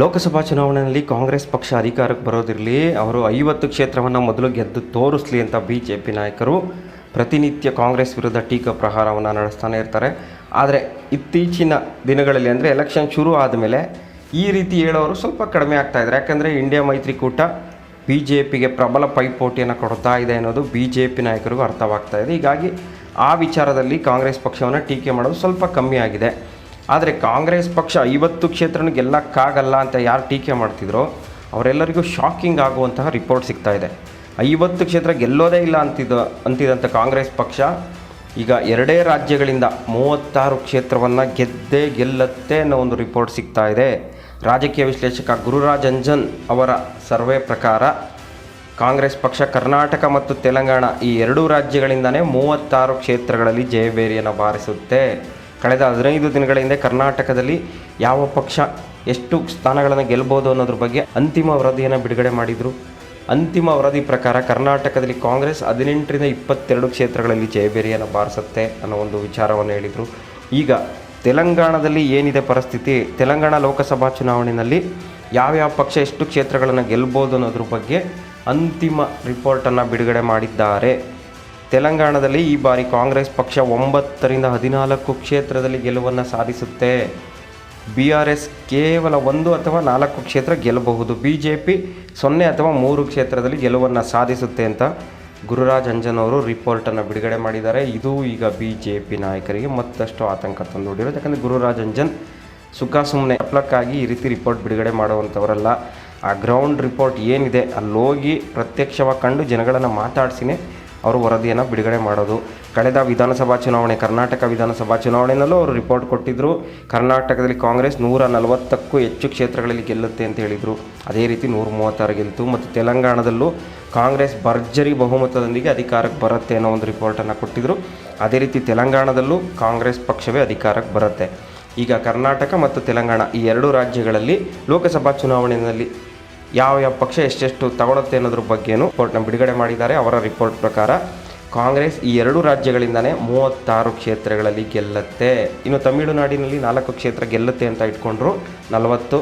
ಲೋಕಸಭಾ ಚುನಾವಣೆಯಲ್ಲಿ ಕಾಂಗ್ರೆಸ್ ಪಕ್ಷ ಅಧಿಕಾರಕ್ಕೆ ಬರೋದಿರಲಿ, ಅವರು ಐವತ್ತು ಕ್ಷೇತ್ರವನ್ನು ಮೊದಲು ಗೆದ್ದು ತೋರಿಸ್ಲಿ ಅಂತ ಬಿ ಜೆ ಪಿ ನಾಯಕರು ಪ್ರತಿನಿತ್ಯ ಕಾಂಗ್ರೆಸ್ ವಿರುದ್ಧ ಟೀಕಾ ಪ್ರಹಾರವನ್ನು ನಡೆಸ್ತಾನೆ ಇರ್ತಾರೆ. ಆದರೆ ಇತ್ತೀಚಿನ ದಿನಗಳಲ್ಲಿ ಅಂದರೆ ಎಲೆಕ್ಷನ್ ಶುರು ಆದಮೇಲೆ ಈ ರೀತಿ ಹೇಳೋರು ಸ್ವಲ್ಪ ಕಡಿಮೆ ಆಗ್ತಾ ಇದ್ದಾರೆ. ಯಾಕಂದರೆ ಇಂಡಿಯಾ ಮೈತ್ರಿಕೂಟ ಬಿ ಜೆ ಪಿಗೆ ಪ್ರಬಲ ಪೈಪೋಟಿಯನ್ನು ಕೊಡ್ತಾ ಇದೆ ಅನ್ನೋದು ಬಿ ಜೆ ಪಿ ನಾಯಕರಿಗೂ ಅರ್ಥವಾಗ್ತಾ ಇದೆ. ಹೀಗಾಗಿ ಆ ವಿಚಾರದಲ್ಲಿ ಕಾಂಗ್ರೆಸ್ ಪಕ್ಷವನ್ನು ಟೀಕೆ ಮಾಡೋದು ಸ್ವಲ್ಪ ಕಮ್ಮಿ ಆಗಿದೆ. ಆದರೆ ಕಾಂಗ್ರೆಸ್ ಪಕ್ಷ ಐವತ್ತು ಕ್ಷೇತ್ರನ ಗೆಲ್ಲಕ್ಕಾಗಲ್ಲ ಅಂತ ಯಾರು ಟೀಕೆ ಮಾಡ್ತಿದ್ರೋ ಅವರೆಲ್ಲರಿಗೂ ಶಾಕಿಂಗ್ ಆಗುವಂತಹ ರಿಪೋರ್ಟ್ ಸಿಗ್ತಾ ಇದೆ. ಐವತ್ತು ಕ್ಷೇತ್ರ ಗೆಲ್ಲೋದೇ ಇಲ್ಲ ಅಂತಿದ್ದ ಅಂತಿದಂಥ ಕಾಂಗ್ರೆಸ್ ಪಕ್ಷ ಈಗ ಎರಡೇ ರಾಜ್ಯಗಳಿಂದ ಮೂವತ್ತಾರು ಕ್ಷೇತ್ರವನ್ನು ಗೆದ್ದೇ ಗೆಲ್ಲತ್ತೆ ಅನ್ನೋ ಒಂದು ರಿಪೋರ್ಟ್ ಸಿಗ್ತಾ ಇದೆ. ರಾಜಕೀಯ ವಿಶ್ಲೇಷಕ ಗುರುರಾಜ್ ಅಂಜನ್ ಅವರ ಸರ್ವೆ ಪ್ರಕಾರ ಕಾಂಗ್ರೆಸ್ ಪಕ್ಷ ಕರ್ನಾಟಕ ಮತ್ತು ತೆಲಂಗಾಣ ಈ ಎರಡೂ ರಾಜ್ಯಗಳಿಂದನೇ ಮೂವತ್ತಾರು ಕ್ಷೇತ್ರಗಳಲ್ಲಿ ಜಯಭೇರಿಯನ್ನು ಬಾರಿಸುತ್ತೆ. ಕಳೆದ ಹದಿನೈದು ದಿನಗಳ ಹಿಂದೆ ಕರ್ನಾಟಕದಲ್ಲಿ ಯಾವ ಪಕ್ಷ ಎಷ್ಟು ಸ್ಥಾನಗಳನ್ನು ಗೆಲ್ಬೋದು ಅನ್ನೋದ್ರ ಬಗ್ಗೆ ಅಂತಿಮ ವರದಿಯನ್ನು ಬಿಡುಗಡೆ ಮಾಡಿದರು. ಅಂತಿಮ ವರದಿ ಪ್ರಕಾರ ಕರ್ನಾಟಕದಲ್ಲಿ ಕಾಂಗ್ರೆಸ್ ಹದಿನೆಂಟರಿಂದ ಇಪ್ಪತ್ತೆರಡು ಕ್ಷೇತ್ರಗಳಲ್ಲಿ ಜಯಬೇರಿಯನ್ನು ಬಾರಿಸುತ್ತೆ ಅನ್ನೋ ಒಂದು ವಿಚಾರವನ್ನು ಹೇಳಿದರು. ಈಗ ತೆಲಂಗಾಣದಲ್ಲಿ ಏನಿದೆ ಪರಿಸ್ಥಿತಿ? ತೆಲಂಗಾಣ ಲೋಕಸಭಾ ಚುನಾವಣೆಯಲ್ಲಿ ಯಾವ್ಯಾವ ಪಕ್ಷ ಎಷ್ಟು ಕ್ಷೇತ್ರಗಳನ್ನು ಗೆಲ್ಬೋದು ಅನ್ನೋದ್ರ ಬಗ್ಗೆ ಅಂತಿಮ ರಿಪೋರ್ಟನ್ನು ಬಿಡುಗಡೆ ಮಾಡಿದ್ದಾರೆ. ತೆಲಂಗಾಣದಲ್ಲಿ ಈ ಬಾರಿ ಕಾಂಗ್ರೆಸ್ ಪಕ್ಷ ಒಂಬತ್ತರಿಂದ ಹದಿನಾಲ್ಕು ಕ್ಷೇತ್ರದಲ್ಲಿ ಗೆಲುವನ್ನು ಸಾಧಿಸುತ್ತೆ. ಬಿ ಆರ್ ಎಸ್ ಕೇವಲ ಒಂದು ಅಥವಾ ನಾಲ್ಕು ಕ್ಷೇತ್ರ ಗೆಲ್ಲಬಹುದು. ಬಿ ಜೆ ಪಿ ಸೊನ್ನೆ ಅಥವಾ ಮೂರು ಕ್ಷೇತ್ರದಲ್ಲಿ ಗೆಲುವನ್ನು ಸಾಧಿಸುತ್ತೆ ಅಂತ ಗುರುರಾಜ್ ಅಂಜನ್ ಅವರು ರಿಪೋರ್ಟನ್ನು ಬಿಡುಗಡೆ ಮಾಡಿದ್ದಾರೆ. ಇದು ಈಗ ಬಿ ಜೆ ಪಿ ನಾಯಕರಿಗೆ ಮತ್ತಷ್ಟು ಆತಂಕ ತಂದೊಡ್ಡಿರೋದು. ಯಾಕಂದರೆ ಗುರುರಾಜ್ ಅಂಜನ್ ಸುಖ ಸುಮ್ಮನೆ ಅಪ್ಲಕ್ಕಾಗಿ ಈ ರೀತಿ ರಿಪೋರ್ಟ್ ಬಿಡುಗಡೆ ಮಾಡುವಂಥವರಲ್ಲ. ಆ ಗ್ರೌಂಡ್ ರಿಪೋರ್ಟ್ ಏನಿದೆ, ಅಲ್ಲೋಗಿ ಪ್ರತ್ಯಕ್ಷವಾಗಿ ಕಂಡು ಜನಗಳನ್ನು ಮಾತಾಡಿಸಿನೇ ಅವರು ವರದಿಯನ್ನು ಬಿಡುಗಡೆ ಮಾಡೋದು. ಕಳೆದ ವಿಧಾನಸಭಾ ಚುನಾವಣೆ, ಕರ್ನಾಟಕ ವಿಧಾನಸಭಾ ಚುನಾವಣೆಯಲ್ಲೂ ಅವರು ರಿಪೋರ್ಟ್ ಕೊಟ್ಟಿದ್ದರು ಕರ್ನಾಟಕದಲ್ಲಿ ಕಾಂಗ್ರೆಸ್ ನೂರ ನಲವತ್ತಕ್ಕೂ ಹೆಚ್ಚು ಕ್ಷೇತ್ರಗಳಲ್ಲಿ ಗೆಲ್ಲುತ್ತೆ ಅಂತ ಹೇಳಿದರು. ಅದೇ ರೀತಿ ನೂರ ಮೂವತ್ತಾರು ಗೆಲ್ತು. ಮತ್ತು ತೆಲಂಗಾಣದಲ್ಲೂ ಕಾಂಗ್ರೆಸ್ ಭರ್ಜರಿ ಬಹುಮತದೊಂದಿಗೆ ಅಧಿಕಾರಕ್ಕೆ ಬರುತ್ತೆ ಅನ್ನೋ ಒಂದು ರಿಪೋರ್ಟನ್ನು ಕೊಟ್ಟಿದ್ದರು ಅದೇ ರೀತಿ ತೆಲಂಗಾಣದಲ್ಲೂ ಕಾಂಗ್ರೆಸ್ ಪಕ್ಷವೇ ಅಧಿಕಾರಕ್ಕೆ ಬರುತ್ತೆ. ಈಗ ಕರ್ನಾಟಕ ಮತ್ತು ತೆಲಂಗಾಣ ಈ ಎರಡೂ ರಾಜ್ಯಗಳಲ್ಲಿ ಲೋಕಸಭಾ ಚುನಾವಣೆಯಲ್ಲಿ ಯಾವ ಯಾವ ಪಕ್ಷ ಎಷ್ಟೆಷ್ಟು ತಗೊಳುತ್ತೆ ಅನ್ನೋದ್ರ ಬಗ್ಗೆನೂ ರಿಪೋರ್ಟ್ನ ಬಿಡುಗಡೆ ಮಾಡಿದ್ದಾರೆ. ಅವರ ರಿಪೋರ್ಟ್ ಪ್ರಕಾರ ಕಾಂಗ್ರೆಸ್ ಈ ಎರಡು ರಾಜ್ಯಗಳಿಂದನೇ ಮೂವತ್ತಾರು ಕ್ಷೇತ್ರಗಳಲ್ಲಿ ಗೆಲ್ಲುತ್ತೆ. ಇನ್ನು ತಮಿಳುನಾಡಿನಲ್ಲಿ ನಾಲ್ಕು ಕ್ಷೇತ್ರ ಗೆಲ್ಲುತ್ತೆ ಅಂತ ಇಟ್ಕೊಂಡ್ರು ನಲವತ್ತು.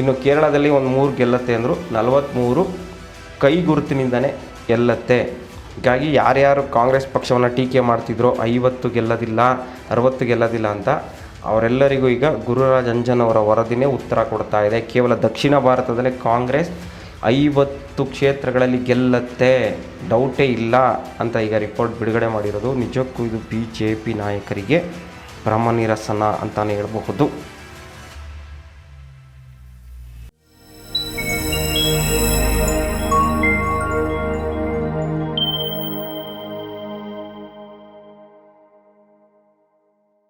ಇನ್ನು ಕೇರಳದಲ್ಲಿ ಒಂದು ಮೂರು ಗೆಲ್ಲುತ್ತೆ ಅಂದರು ನಲವತ್ತ್ಮೂರು ಕೈ ಗುರುತಿನಿಂದನೇ ಗೆಲ್ಲತ್ತೆ. ಹೀಗಾಗಿ ಯಾರ್ಯಾರು ಕಾಂಗ್ರೆಸ್ ಪಕ್ಷವನ್ನು ಟೀಕೆ ಮಾಡ್ತಿದ್ರೋ ಐವತ್ತು ಗೆಲ್ಲೋದಿಲ್ಲ, ಅರವತ್ತು ಗೆಲ್ಲೋದಿಲ್ಲ ಅಂತ ಅವರೆಲ್ಲರಿಗೂ ಈಗ ಗುರುರಾಜ್ ಅಂಜನ್ ಅವರ ವರದಿನೇ ಉತ್ತರ ಕೊಡ್ತಾ ಇದೆ. ಕೇವಲ ದಕ್ಷಿಣ ಭಾರತದಲ್ಲೇ ಕಾಂಗ್ರೆಸ್ ಐವತ್ತು ಕ್ಷೇತ್ರಗಳಲ್ಲಿ ಗೆಲ್ಲತ್ತೆ. ಡೌಟೇ ಇಲ್ಲ ಅಂತ ಈಗ ರಿಪೋರ್ಟ್ ಬಿಡುಗಡೆ ಮಾಡಿರೋದು. ನಿಜಕ್ಕೂ ಇದು ಬಿ ಜೆ ಪಿ ನಾಯಕರಿಗೆ ಭ್ರಮ ನಿರಸನ ಅಂತಲೇ ಹೇಳಬಹುದು.